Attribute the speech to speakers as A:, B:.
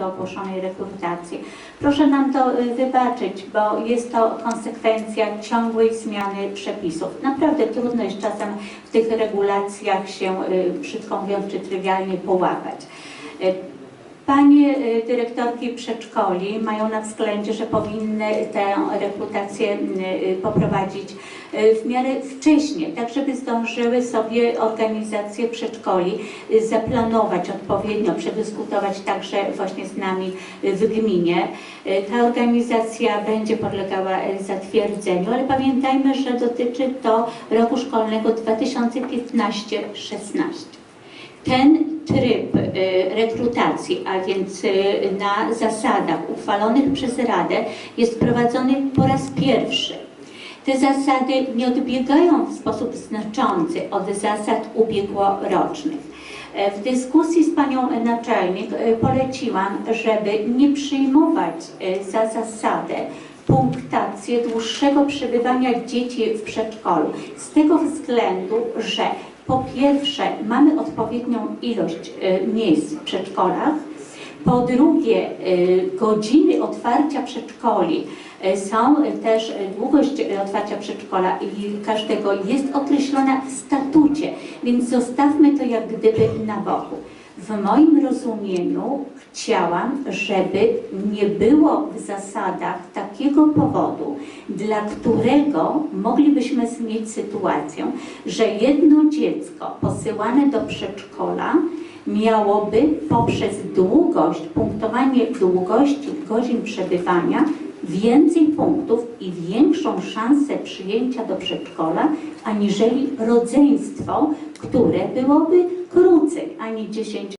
A: do ogłoszonej rekrutacji. Proszę nam to y, wybaczyć, bo jest to konsekwencja ciągłej zmiany przepisów. Naprawdę trudno jest czasem w tych regulacjach się, y, brzydko mówiąc, czy trywialnie połapać. Panie y, dyrektorki przedszkoli mają na względzie, że powinny tę rekrutację y, poprowadzić y, w miarę wcześnie, tak żeby zdążyły sobie organizację przedszkoli zaplanować odpowiednio, przedyskutować także właśnie z nami w gminie. Ta organizacja będzie podlegała zatwierdzeniu, ale pamiętajmy, że dotyczy to roku szkolnego 2015-16. Ten tryb y, rekrutacji, a więc y, na zasadach uchwalonych przez Radę, jest prowadzony po raz pierwszy. Te zasady nie odbiegają w sposób znaczący od zasad ubiegłorocznych. E, W dyskusji z panią naczelnik e, poleciłam, żeby nie przyjmować e, za zasadę punktację dłuższego przebywania dzieci w przedszkolu. Z tego względu, że po pierwsze mamy odpowiednią ilość e, miejsc w przedszkolach, po drugie, e, godziny otwarcia przedszkoli e, są też, długość otwarcia przedszkola i każdego jest określona w statucie, więc zostawmy to jak gdyby na boku. W moim rozumieniu chciałam, żeby nie było w zasadach takiego powodu, dla którego moglibyśmy mieć sytuację, że jedno dziecko posyłane do przedszkola miałoby poprzez długość, punktowanie długości godzin przebywania więcej punktów i większą szansę przyjęcia do przedszkola, aniżeli rodzeństwo, które byłoby krócej, ani 10